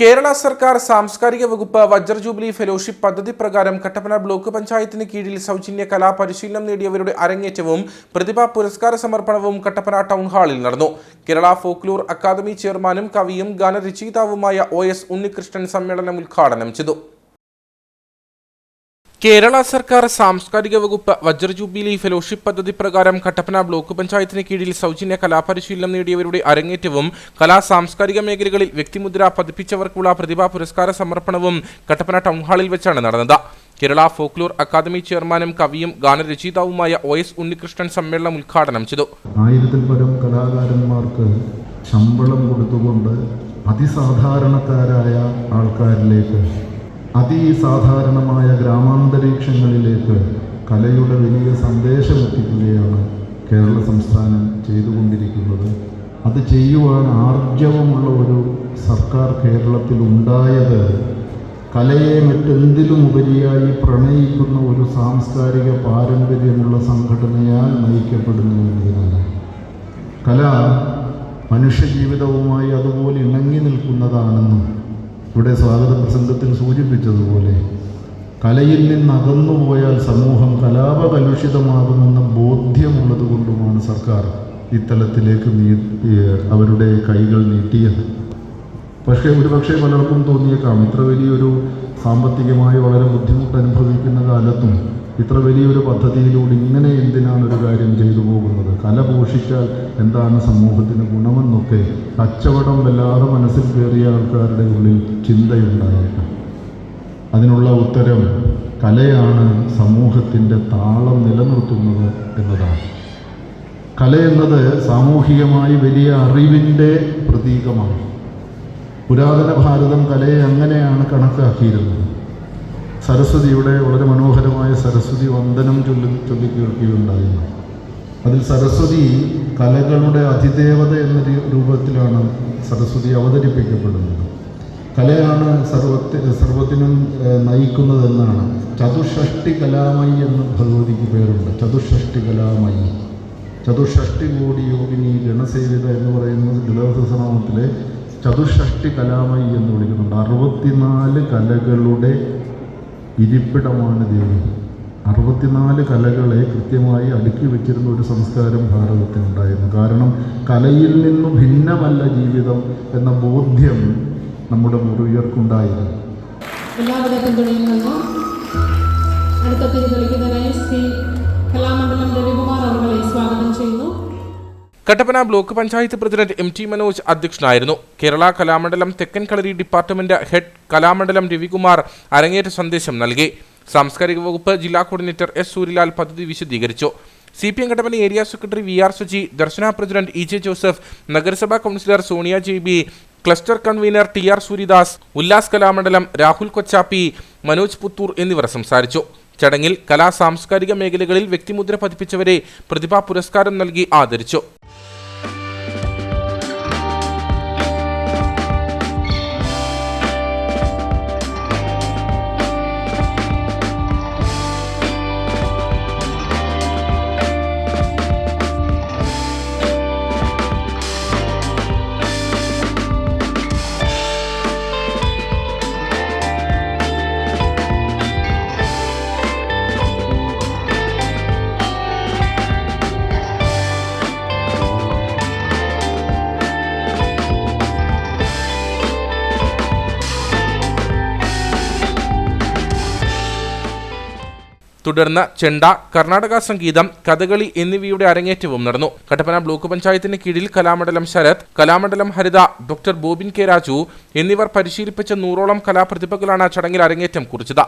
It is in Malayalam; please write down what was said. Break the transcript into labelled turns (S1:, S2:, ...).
S1: കേരള സർക്കാർ സാംസ്കാരിക വകുപ്പ് വജ്ര ജൂബിലി ഫെലോഷിപ്പ് പദ്ധതി പ്രകാരം കട്ടപ്പന ബ്ലോക്ക് പഞ്ചായത്തിന് കീഴിൽ സൗജന്യ കലാപരിശീലനം നേടിയവരുടെ അരങ്ങേറ്റവും പ്രതിഭാ പുരസ്കാര സമർപ്പണവും കട്ടപ്പന ടൗൺ ഹാളിൽ നടന്നു. കേരള ഫോക്ലോർ അക്കാദമി ചെയർമാനും കവിയും ഗാനരചയിതാവുമായ ഒ എസ് ഉണ്ണികൃഷ്ണൻ സമ്മേളനം ഉദ്ഘാടനം ചെയ്തു. കേരള സർക്കാർ സാംസ്കാരിക വകുപ്പ് വജ്ര ജൂബിലി ഫെലോഷിപ്പ് പദ്ധതി പ്രകാരം കട്ടപ്പന ബ്ലോക്ക് പഞ്ചായത്തിന് കീഴിൽ സൗജന്യ കലാപരിശീലനം നേടിയവരുടെ അരങ്ങേറ്റവും കലാ സാംസ്കാരിക മേഖലകളിൽ വ്യക്തിമുദ്ര പതിപ്പിച്ചവർക്കുള്ള പ്രതിഭാ പുരസ്കാര സമർപ്പണവും കട്ടപ്പന ടൗൺ ഹാളിൽ വെച്ചാണ് നടന്നത്. കേരള ഫോക്ലോർ അക്കാദമി ചെയർമാനും കവിയും ഗാനരചയിതാവുമായ ഒ എസ് ഉണ്ണികൃഷ്ണൻ സമ്മേളനം ഉദ്ഘാടനം ചെയ്തു.
S2: ആയിരത്തിൽ പരം കലാകാരന്മാർക്ക് ശമ്പളം കൊടുത്തുകൊണ്ട് അതിസാധാരണക്കാരായ ആൾക്കാരിലേക്ക് അതിസാധാരണമായ ഗ്രാമാന്തരീക്ഷങ്ങളിലേക്ക് കലയുടെ വലിയ സന്ദേശം എത്തിക്കുകയാണ് കേരള സംസ്ഥാനം ചെയ്തുകൊണ്ടിരിക്കുന്നത്. അത് ചെയ്യുവാൻ ആർജവമുള്ള ഒരു സർക്കാർ കേരളത്തിൽ ഉണ്ടായത് കലയെ മറ്റെന്തിലും ഉപരിയായി പ്രണയിക്കുന്ന ഒരു സാംസ്കാരിക പാരമ്പര്യമുള്ള സംഘടനയാൽ നയിക്കപ്പെടുന്നു എന്നതിനാണ് കല മനുഷ്യജീവിതവുമായി അതുപോലെ ഇണങ്ങി നിൽക്കുന്നതാണെന്നും ഇവിടെ സ്വാഗത പ്രസംഗത്തിൽ സൂചിപ്പിച്ചതുപോലെ കലയിൽ നിന്ന് അകന്നുപോയാൽ സമൂഹം കലാപകലുഷിതമാകുമെന്ന ബോധ്യമുള്ളത് കൊണ്ടുമാണ് സർക്കാർ ഇത്തലത്തിലേക്ക് നീ അവരുടെ കൈകൾ നീട്ടിയത്. പക്ഷേ ഒരുപക്ഷെ പലർക്കും തോന്നിയേക്കാം ഇത്ര വലിയൊരു സാമ്പത്തികമായി വളരെ ബുദ്ധിമുട്ട് അനുഭവിക്കുന്ന കാലത്തും ഇത്ര വലിയൊരു പദ്ധതിയിലൂടെ ഇങ്ങനെ എന്തിനാണ് ഒരു കാര്യം ചെയ്തു പോകുന്നത്? കല പോഷിച്ചാൽ എന്താണ് സമൂഹത്തിന് ഗുണമെന്നൊക്കെ കച്ചവടം വല്ലാതെ മനസ്സിൽ കയറിയ ആൾക്കാരുടെ ഉള്ളിൽ ചിന്തയുണ്ടായേക്കാം അതിനുള്ള ഉത്തരം കലയാണ് സമൂഹത്തിന്റെ താളം നിലനിർത്തുന്നത് എന്നതാണ്. കല എന്നത് സാമൂഹികമായി വലിയ അറിവിന്റെ പ്രതീകമാണ്. പുരാതന ഭാരതം കലയെ അങ്ങനെയാണ് കണക്കാക്കിയിരുന്നത്. സരസ്വതിയുടെ വളരെ മനോഹരമായ സരസ്വതി വന്ദനം ചൊല്ലി ചൊല്ലി കേൾക്കുകയുണ്ടായിരുന്നു അതിൽ സരസ്വതി കലകളുടെ അതിദേവത എന്ന രൂപത്തിലാണ് സരസ്വതി അവതരിപ്പിക്കപ്പെടുന്നത്. കലയാണ് സർവത്തി സർവത്തിനും നയിക്കുന്നതെന്നാണ്. ചതുഷ്ഷഷ്ടി കലാമയി എന്ന് ഭഗവതിക്ക് പേരുണ്ട്. ചതുഷ്ഷഷ്ടി കലാമയി. ചതുഷ്ഷഷ്ടി കോടി യോഗിനി ഗണസേവിത എന്ന് പറയുന്ന ലളിതസഹസ്രനാമത്തിലെ ചതുഷ്ഷഷ്ടി കലാമയി എന്ന് വിളിക്കുന്നുണ്ട്. അറുപത്തിനാല് കലകളുടെ ഇരിപ്പിടമാണ് ദേവി. അറുപത്തിനാല് കലകളെ കൃത്യമായി അടുക്കി വെച്ചിരുന്ന ഒരു സംസ്കാരം ഭാരതത്തിനുണ്ടായിരുന്നു കാരണം കലയിൽ നിന്നും ഭിന്നമല്ല ജീവിതം എന്ന ബോധ്യം നമ്മുടെ മുറിയർക്കുണ്ടായിരുന്നു
S3: അടുത്ത കലാമണ്ഡലം സ്വാഗതം ചെയ്യുന്നു.
S1: Kattappana block panchayat president M T Manoj അധ്യക്ഷനായിരുന്നു. കേരള കലാമണ്ഡലം തെക്കൻ കളരി ഡിപ്പാർട്ട്മെന്റ് ഹെഡ് കലാമണ്ഡലം രവികുമാർ അരങ്ങേറ്റ സന്ദേശം നൽകി. സാംസ്കാരിക വകുപ്പ് ജില്ലാ കോർഡിനേറ്റർ എസ് സൂര്യലാൽ പദ്ധതി വിശദീകരിച്ചു. C P M Kattappana area secretary V R Suji Darsana president E J Joseph നഗരസഭാ councillor Sonia J B cluster convenor T R Suryadas Ullas Kalamandalam Rahul Kochappi Manoj Puthur എന്നിവർ സംസാരിച്ചു. ചടങ്ങിൽ കലാ സാംസ്കാരിക മേഖലകളിൽ വ്യക്തിമുദ്ര പതിപ്പിച്ചവരെ പ്രതിഭാ പുരസ്കാരം നൽകി ആദരിച്ചു. തുടർന്ന് ചെണ്ട കർണാടക സംഗീതം കഥകളി എന്നിവയുടെ അരങ്ങേറ്റവും നടന്നു. കട്ടപ്പന ബ്ലോക്ക് പഞ്ചായത്തിന് കീഴിൽ കലാമണ്ഡലം ശരത് കലാമണ്ഡലം ഹരിത ഡോക്ടർ ബോബിൻ കെ രാജു എന്നിവർ പരിശീലിപ്പിച്ച നൂറോളം കലാപ്രതിഭകളാണ് ചടങ്ങിൽ അരങ്ങേറ്റം കുറിച്ചത്.